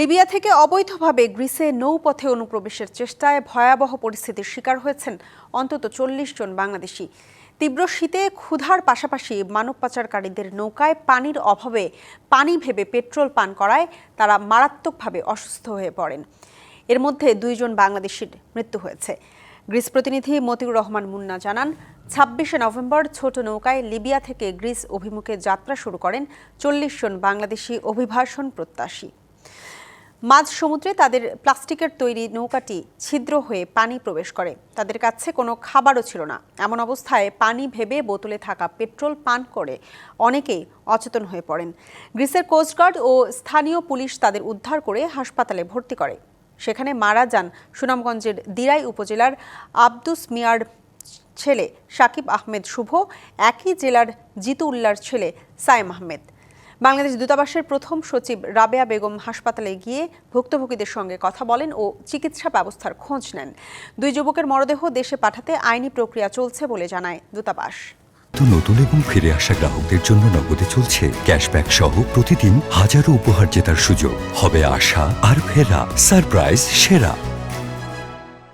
Libya থেকে অবৈধভাবে গ্রিসে নৌপথে অনুপ্রবেশের চেষ্টায় ভয়াবহ পরিস্থিতির শিকার হয়েছেন অন্তত চল্লিশ জন বাংলাদেশি। তীব্র শীতে ক্ষুধার পাশাপাশি মানব পাচারকারীদের নৌকায় পানির অভাবে পানি ভেবে পেট্রোল পান করায় তারা মারাত্মকভাবে অসুস্থ হয়ে পড়েন। এর মধ্যে দুইজন বাংলাদেশির মৃত্যু হয়েছে। গ্রিস প্রতিনিধি মতিউর রহমান মুন্না জানান, ছাব্বিশে নভেম্বর ছোট নৌকায় লিবিয়া থেকে গ্রিস অভিমুখে যাত্রা শুরু করেন চল্লিশ জন বাংলাদেশি অভিভাষণ প্রত্যাশী। মাঝ সমুদ্রে তাদের প্লাস্টিকের তৈরি নৌকাটি ছিদ্র হয়ে পানি প্রবেশ করে। তাদের কাছে কোনো খাবারও ছিল না। এমন অবস্থায় পানি ভেবে বোতলে থাকা পেট্রোল পান করে অনেকেই অচেতন হয়ে পড়েন। গ্রিসের কোস্টগার্ড ও স্থানীয় পুলিশ তাদের উদ্ধার করে হাসপাতালে ভর্তি করে। সেখানে মারা যান সুনামগঞ্জের দিরাই উপজেলার আব্দুস মিয়ার ছেলে সাকিব আহমেদ শুভ, একই জেলার জিতু উল্লার ছেলে সায়েম আহমেদ। বাংলাদেশ দূতাবাসের প্রথম সচিব রাবেয়া বেগম হাসপাতালে গিয়ে ভুক্তভোগীদের সঙ্গে কথা বলেন ও চিকিৎসা ব্যবস্থার খোঁজ নেন। দুই যুবকের মরদেহ দেশে পাঠাতে আইনি প্রক্রিয়া চলছে বলে জানায় দূতাবাস। নতুন এবং ফিরে আসা গ্রাহকদের জন্য নগদে চলছে ক্যাশব্যাক সহ প্রতিদিন হাজারো উপহার জেতার সুযোগ। হবে আশা আর ফেরা, সারপ্রাইজ, সেরা।